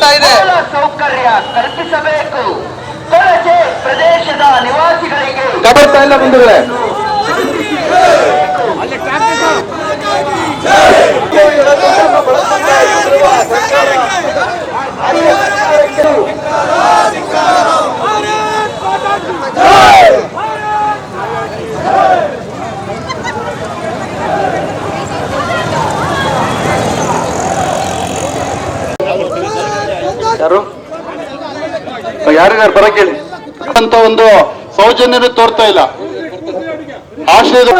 ಬರ್ತಾ ಇದೆ. ಸೌಕರ್ಯ ಕಲ್ಪಿಸಬೇಕು. ಕೊಳಚೆ ಪ್ರದೇಶದ ನಿವಾಸಿಗಳಿಗೆ ಬರ್ತಾ ಇಲ್ಲ ಬಂಧುಗಳೇ. ಯಾರು? ಯಾರಿಗಾರು ಬರ ಕೇಳಿ. ಅಂತ ಒಂದು ಸೌಜನ್ಯನೂ ತೋರ್ತಾ ಇಲ್ಲ. ಆಶ್ರಯದ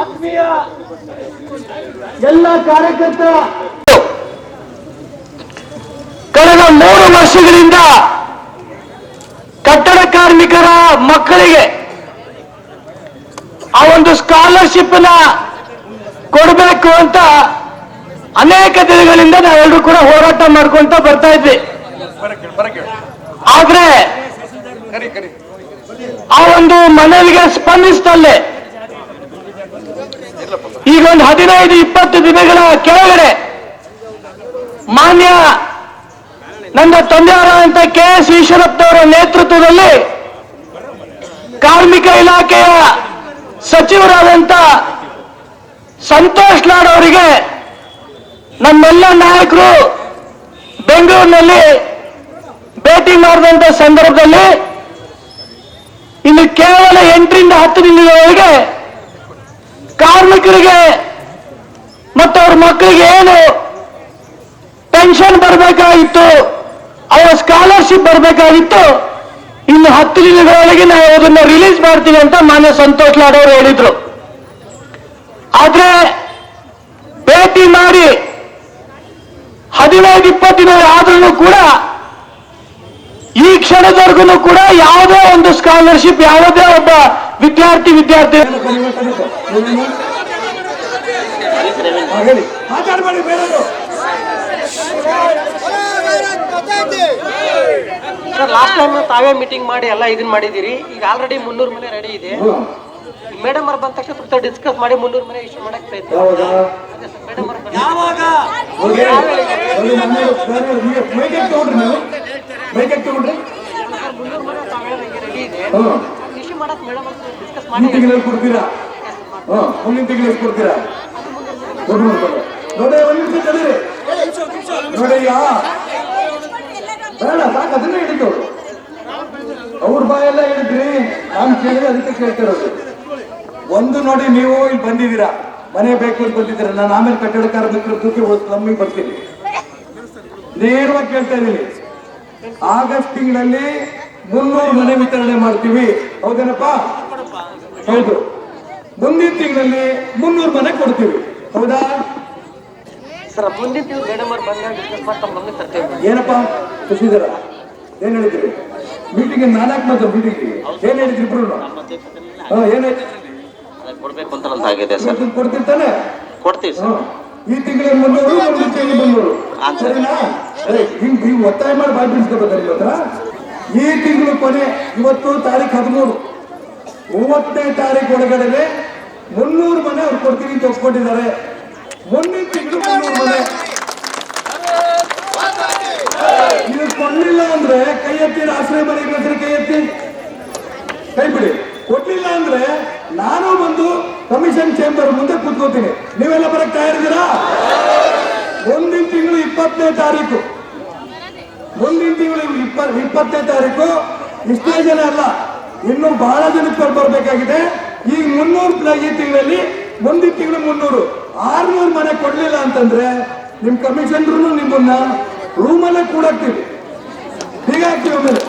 ಆತ್ಮೀಯ ಎಲ್ಲ ಕಾರ್ಯಕರ್ತರ ಕಳೆದ ಮೂರು ವರ್ಷಗಳಿಂದ ಕಟ್ಟಡ ಕಾರ್ಮಿಕರ ಮಕ್ಕಳಿಗೆ ಆ ಒಂದು ಸ್ಕಾಲರ್ಶಿಪ್ನ ಕೊಡಬೇಕು ಅಂತ ಅನೇಕ ದಿನಗಳಿಂದ ನಾವೆಲ್ಲರೂ ಕೂಡ ಹೋರಾಟ ಮಾಡ್ಕೊಂತ ಬರ್ತಾ ಇದ್ವಿ. ಆದ್ರೆ ಆ ಒಂದು ಮನವಿಗೆ ಸ್ಪಂದಿಸ್ತಲ್ಲೇ ಈಗ ಒಂದು ಹದಿನೈದು, ಇಪ್ಪತ್ತು ದಿನಗಳ ಕೆಳಗಡೆ ಮಾನ್ಯ ನನ್ನ ಅಂತ ಕೆ ಎಸ್ ಈಶ್ವರಪ್ಪನವರ ನೇತೃತ್ವದಲ್ಲಿ ಕಾರ್ಮಿಕ ಇಲಾಖೆಯ ಸಚಿವರಾದಂತ ಸಂತೋಷ್ ಲಾಡ್ ಅವರಿಗೆ ನಮ್ಮೆಲ್ಲ ನಾಯಕರು ಬೆಂಗಳೂರಿನಲ್ಲಿ ಭೇಟಿ ಮಾಡಿದಂತ ಸಂದರ್ಭದಲ್ಲಿ ಇನ್ನು ಕೇವಲ ಎಂಟರಿಂದ ಹತ್ತು ದಿನದೊಳಗೆ ಕಾರ್ಮಿಕರಿಗೆ ಮತ್ತು ಅವ್ರ ಮಕ್ಕಳಿಗೆ ಏನು ಪೆನ್ಷನ್ ಬರಬೇಕಾಗಿತ್ತು, ಅವರ ಸ್ಕಾಲರ್ಶಿಪ್ ಬರಬೇಕಾಗಿತ್ತು, ಇನ್ನು ಹತ್ತು ದಿನಗಳೊಳಗೆ ನಾವು ಅದನ್ನು ರಿಲೀಸ್ ಮಾಡ್ತೀವಿ ಅಂತ ಮಾನ್ಯ ಸಂತೋಷ್ ಲಾಡ್ ಅವರು ಹೇಳಿದ್ರು. ಆದ್ರೆ ಭೇಟಿ ಮಾಡಿ ಹದಿನೈದು ಇಪ್ಪತ್ತು ದಿನ ಆದ್ರೂ ಕೂಡ ಈ ಕ್ಷಣದವರೆಗೂ ಕೂಡ ಯಾವುದೇ ಒಂದು ಸ್ಕಾಲರ್ಶಿಪ್ ಯಾವುದೇ ಒಬ್ಬ ವಿದ್ಯಾರ್ಥಿ ವಿದ್ಯಾರ್ಥಿ ಲಾಸ್ಟ್ ಟೈಮ್ ತಾವೇ ಮೀಟಿಂಗ್ ಮಾಡಿ ಎಲ್ಲ ಇದನ್ನ ಮಾಡಿದ್ದೀರಿ. ಈಗ ಆಲ್ರೆಡಿ ಮುನ್ನೂರು ಮೇಲೆ ರೆಡಿ ಇದೆ. ಮೇಡಮ್ ಅವ್ರು ಬಂದ ತಕ್ಷಣ ಸ್ವಲ್ಪ ಡಿಸ್ಕಸ್ ಮಾಡಿ ಮುನ್ನೂರು ಮನೆ ಇಶ್ಯೂ ಮಾಡಕ್ ಪ್ರಯತ್ನ ಮೇಡಮ್ ಅವ್ರು ಬಂದ ಮುನ್ನೂರು ಮನೆ ರೆಡಿ ಇದೆ. ಇಶ್ಯೂ ಮಾಡಕ್ ಮೇಡಮ್ ಡಿಸ್ಕಸ್ ಮಾಡಿ. ತಿಂಗಳಲ್ಲಿ ಕೊಡ್ತೀರಾ? ಹಾ ಮುಂದಿನ ತಿಂಗಳಿಗೆ ಕೊಡ್ತೀರಾ? ಕೊಡು ನೋಡ್ಕೊಳ್ಳಿ. ನೋಡಿ ಒಂದ್ ನಿಮಿಷ ತಡೀರಿ. ನೋಡಯ್ಯ ಬೇಡ ಸಾಕು ಅದನ್ನೇ ಹಿಡಿತು ಅವ್ರ ಬಾಯೆಲ್ಲ ಹೇಳಿದ್ರಿ ನಾನು ಕೇಳಿದ್ರೆ ಅದಕ್ಕೆ ಕೇಳ್ತಿರೋದು ಒಂದು ನೋಡಿ ನೀವು ಇಲ್ಲಿ ಬಂದಿದ್ದೀರಾ? ಮನೆ ಬೇಕು ಅಂತ ಬಂದಿದ್ದೀರಾ? ನಾನು ಆಮೇಲೆ ಕಟ್ಟಡಕಾರ ಕಾರ್ಮಿಕರ ದುಡ್ಡು ನಮಗೆ ಬರ್ತೀನಿ. ನೇರವಾಗಿ ಕೇಳ್ತಾ ಇದ್ದೀನಿ. ಆಗಸ್ಟ್ ತಿಂಗಳಲ್ಲಿ ಮುನ್ನೂರು ಮನೆ ವಿತರಣೆ ಮಾಡ್ತೀವಿ. ಹೌದೇನಪ್ಪ? ಹೌದು. ಮುಂದಿನ ತಿಂಗಳಲ್ಲಿ ಮುನ್ನೂರು ಮನೆ ಕೊಡ್ತೀವಿ. ಹೌದಾ? ಏನಪ್ಪ? ಖುಷಿದಾರ ಏನ್ ಹೇಳಿದ್ರಿ? ಮೀಟಿಂಗ್ ನಾಲ್ಕು ಮಾತ್ರ ಮೀಟಿಂಗ್ ಏನ್ ಹೇಳಿದ್ರಿ ಇಬ್ರು ಏನು ಏನಾಯ್ತು? ಆಗಿದೆ ಸರ್. ಕೊಡ್ತಿರ್ತಾನೆ ಕೊಡ್ತೀವಿ ಸರ್. ಈ ತಿಂಗಳ ಮುನ್ನೂರು ಒಂದು ತಿಂಗಳು ಮುನ್ನೂರು ಸರಿನಾ? ಅದೇ ಹಿಂಗ್ ನೀವು ಒತ್ತಾಯ ಮಾಡಿ ಬಾಯಿ ಬಿಡಿಸ್ಕೋಬೇಕಾದ್ರೆ ಇವತ್ತ? ಈ ತಿಂಗಳು ಕೊನೆ ಇವತ್ತು ತಾರೀಕು ಹದಿಮೂರು. ಮೂವತ್ತನೇ ತಾರೀಕು ಒಳಗಡೆ ಮುನ್ನೂರು ಮನೆ ಅವ್ರು ಕೊಡ್ತೀನಿ ಅಂತ ಒಪ್ಕೊಂಡಿದ್ದಾರೆ. ಮುಂದಿನ ತಿಂಗಳು ಮುನ್ನೂರು ಮನೆ. ಇದು ಕೊಡ್ಲಿಲ್ಲ ಅಂದ್ರೆ ಕೈ ಎತ್ತಿರ ಆಶ್ರಯ ಮನೆಗಳ ಹತ್ರ ಕೈ ಎತ್ತಿ ಕೈ ಬಿಡಿ ಕೊಡ್ಲಿಲ್ಲ ಅಂದ್ರೆ ನಾನು ಬಂದು ಕಮಿಷನ್ ಕೂತ್ಕೋತೀನಿ ನೀವೆಲ್ಲ ಬರಕ್ ತಯಾರಿದ್ದೀರಾ ಮುಂದಿನ ತಿಂಗಳು ಇಪ್ಪತ್ತನೇ ತಾರೀಕು. ಮುಂದಿನ ತಿಂಗಳು ಇಪ್ಪ, ಇಪ್ಪತ್ತನೇ ತಾರೀಕು. ಇಷ್ಟೇ ಜನ ಅಲ್ಲ, ಇನ್ನು ಬಹಳ ಜನಕ್ಕೆ ಬರ್ಬೇಕಾಗಿದೆ. ಈಗ ಮುನ್ನೂರು ಈ ತಿಂಗಳಲ್ಲಿ ಮುಂದಿನ ತಿಂಗಳು ಮುನ್ನೂರು. ಆರ್ನೂರು ಮನೆ ಕೊಡ್ಲಿಲ್ಲ ಅಂತಂದ್ರೆ ನಿಮ್ ಕಮಿಷನರು ನಿಮ್ಮನ್ನ ರೂಮಲ್ಲೇ ಕೂಡಾಕ್ತೀವಿ. ಹೀಗಾಗ್ತೀವಿ ಆಮೇಲೆ.